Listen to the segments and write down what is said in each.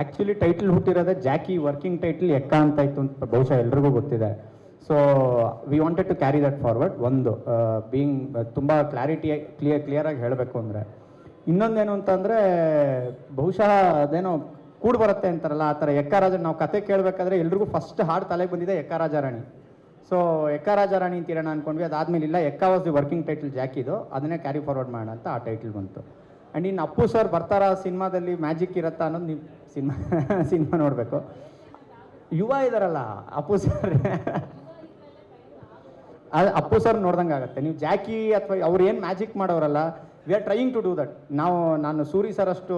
Actually title ಹುಟ್ಟಿರೋದೇ Jackie working title Ekka ಅಂತ ಇತ್ತು ಅಂತ ಬಹುಶಃ ಎಲ್ರಿಗೂ ಗೊತ್ತಿದೆ. So we wanted to carry that forward ಒಂದು ಬೀಯಿಂಗ್ ತುಂಬ ಕ್ಲಾರಿಟಿ ಕ್ಲಿಯರ್ ಕ್ಲಿಯರಾಗಿ ಹೇಳಬೇಕು ಅಂದರೆ. ಇನ್ನೊಂದೇನು ಅಂತಂದರೆ, ಬಹುಶಃ ಅದೇನೋ ಕೂಡ್ ಬರುತ್ತೆ ಅಂತಾರಲ್ಲ, ಆ ಥರ ಎಕ್ಕರಾಜ ನಾವು ಕತೆ ಕೇಳಬೇಕಾದ್ರೆ ಎಲ್ರಿಗೂ ಫಸ್ಟ್ ಹಾಡು ತಲೆಗೆ ಬಂದಿದೆ ಎಕ್ಕರಾಜ ರಾಣಿ. ಸೊ ಎಕ್ಕ ರಾಜ ರಾಣಿ ಅಂತೀರೋಣ ಅಂದ್ಕೊಂಡ್ವಿ ಅದಾದ್ಮೇಲೆ ಇಲ್ಲ Ekka was the working title ಜಾಕಿದು ಅದನ್ನೇ ಕ್ಯಾರಿ ಫಾರ್ವರ್ಡ್ ಮಾಡೋಣ ಅಂತ ಆ ಟೈಟಲ್ ಬಂತು. ಆ್ಯಂಡ್ ಇನ್ನು ಅಪ್ಪು ಸರ್ ಬರ್ತಾರಾ ಸಿನಿಮಾದಲ್ಲಿ ಮ್ಯಾಜಿಕ್ ಇರುತ್ತಾ ಅನ್ನೋದು ನೀವು ಸಿನಿಮಾ ಸಿನಿಮಾ ನೋಡಬೇಕು. ಯುವ ಇದ್ದಾರಲ್ಲ ಅಪ್ಪು ಸರ್ ಅದು ಅಪ್ಪು ಸರ್ ನೋಡ್ದಂಗೆ ಆಗುತ್ತೆ ನೀವು ಜಾಕಿ ಅಥವಾ ಅವ್ರು ಏನು magic ಮಾಡೋರಲ್ಲ we are trying to do that ನಾವು, ನಾನು ಸೂರಿ ಸರ್ ಅಷ್ಟು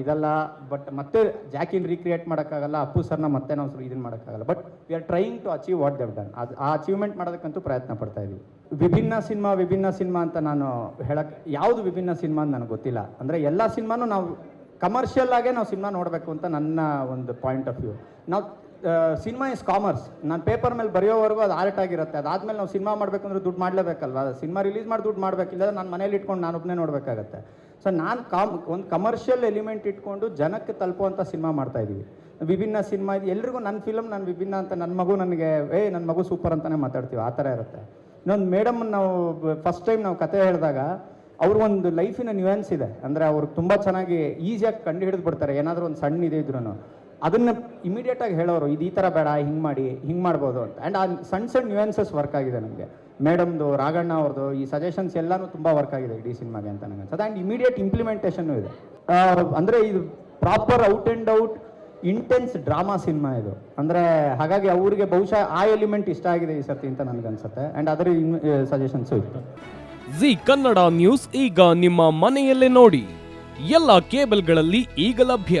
ಇದಲ್ಲ ಬಟ್ ಮತ್ತೆ ಜಾಕಿನ್ ರೀಕ್ರಿಯೇಟ್ ಮಾಡೋಕ್ಕಾಗಲ್ಲ, ಅಪ್ಪು ಸರ್ನ ಮತ್ತೆ ನಾವು ಇದನ್ನು ಮಾಡೋಕ್ಕಾಗಲ್ಲ. But we are trying to achieve what they've done ಅದು, ಆ ಅಚೀವ್ಮೆಂಟ್ ಮಾಡೋದಕ್ಕಂತೂ ಪ್ರಯತ್ನ ಪಡ್ತಾ ಇದ್ದೀವಿ ವಿಭಿನ್ನ ಸಿನಿಮಾ ವಿಭಿನ್ನ ಸಿನಿಮಾ ಅಂತ ನಾನು ಹೇಳಕ್, ಯಾವುದು ವಿಭಿನ್ನ ಸಿನಿಮಾ ಅಂತ ನನಗೆ ಗೊತ್ತಿಲ್ಲ. ಅಂದರೆ ಎಲ್ಲ ಸಿನಿಮಾನು ನಾವು ಕಮರ್ಷಿಯಲ್ ಆಗೇ ನಾವು ಸಿನಿಮಾ ನೋಡಬೇಕು ಅಂತ ನನ್ನ ಒಂದು ಪಾಯಿಂಟ್ ಆಫ್ ವ್ಯೂ ನಾವು ಸಿನಿಮಾ ಇಸ್ ಕಾಮರ್ಸ್ ನಾನು ಪೇಪರ್ ಮೇಲೆ ಬರೆಯೋವರೆಗೂ ಅದು ಆರ್ಟ್ ಆಗಿರುತ್ತೆ. ಅದಾದ್ಮೇಲೆ ನಾವು ಸಿನಿಮಾ ಮಾಡಬೇಕು ಅಂದ್ರೆ ದುಡ್ಡು ಮಾಡಲೇಬೇಕಲ್ವಾ? ಸಿನಿಮಾ ರಿಲೀಸ್ ಮಾಡಿ ದುಡ್ಡು ಮಾಡಬೇಕಿಲ್ಲ ನಾನು ಮನೇಲಿ ಇಟ್ಕೊಂಡು ನಾನು ಒಬ್ಬನೇ ನೋಡಬೇಕಾಗತ್ತೆ. ಸೊ ನಾನು ಕಾಮ್ ಒಂದು ಕಮರ್ಷಿಯಲ್ ಎಲಿಮೆಂಟ್ ಇಟ್ಕೊಂಡು ಜನಕ್ಕೆ ತಲುಪುವಂಥ ಸಿನಿಮಾ ಮಾಡ್ತಾ ಇದ್ದೀವಿ ವಿಭಿನ್ನ ಸಿನಿಮಾ ಇದು. ಎಲ್ರಿಗೂ ನನ್ನ ಫಿಲಮ್ ನಾನು ವಿಭಿನ್ನ ಅಂತ ನನ್ನ ಮಗು ನನಗೆ, ಏ ನನ್ನ ಮಗು ಸೂಪರ್ ಅಂತಲೇ ಮಾತಾಡ್ತೀವಿ. ಆ ಥರ ಇರುತ್ತೆ. ಇನ್ನೊಂದು ಮೇಡಮ್ ನಾವು ಫಸ್ಟ್ ಟೈಮ್ ನಾವು ಕತೆ ಹೇಳಿದಾಗ ಅವ್ರಿಗೊಂದು ಲೈಫಿನ ನ್ಯೂಯನ್ಸ್ ಇದೆ. ಅಂದರೆ ಅವ್ರು ತುಂಬ ಚೆನ್ನಾಗಿ ಈಸಿಯಾಗಿ ಕಂಡು ಹಿಡಿದು ಬಿಡ್ತಾರೆ. ಏನಾದರೂ ಒಂದು ಸಣ್ಣ ಇದೆ ಇದ್ರೂ ಅದನ್ನ ಇಮಿಡಿಯೇಟ್ ಆಗಿ ಹೇಳೋರು, ಇದು ಈ ಥರ ಬೇಡ, ಹಿಂಗೆ ಮಾಡಿ, ಹಿಂಗೆ ಮಾಡ್ಬೋದು ಅಂತ. ಆ್ಯಂಡ್ ಆ ಸಣ್ಣ ಸಣ್ಣ ನ್ಯೂಯನ್ಸಸ್ ವರ್ಕ್ ಆಗಿದೆ ನಮಗೆ. ಮೇಡಮ್ದು ರಾಘಣ್ಣ ಅವ್ರದ್ದು ಈ ಸಜೆಷನ್ಸ್ ಎಲ್ಲನೂ ತುಂಬ ವರ್ಕ್ ಆಗಿದೆ ಇಡೀ ಸಿನಿಮಾಗೆ ಅಂತ ನನಗೆ ಅನ್ಸುತ್ತೆ. ಆ್ಯಂಡ್ ಇಮಿಡಿಯೇಟ್ ಇಂಪ್ಲಿಮೆಂಟೇಷನ್ನು ಇದೆ. ಅಂದರೆ ಇದು proper out and out intense drama cinema ಇದು. ಅಂದರೆ ಹಾಗಾಗಿ ಅವರಿಗೆ ಬಹುಶಃ ಆ ಎಲಿಮೆಂಟ್ ಇಷ್ಟ ಆಗಿದೆ ಈ ಸರ್ತಿ ಅಂತ ನನಗನ್ಸುತ್ತೆ ಆ್ಯಂಡ್ ಅದರ ಸಜೆಷನ್ಸು ಇತ್ತು ಜಿ ಕನ್ನಡ ನ್ಯೂಸ್ ಈಗ ನಿಮ್ಮ ಮನೆಯಲ್ಲೇ ನೋಡಿ. ಎಲ್ಲ ಕೇಬಲ್ಗಳಲ್ಲಿ ಈಗ ಲಭ್ಯ.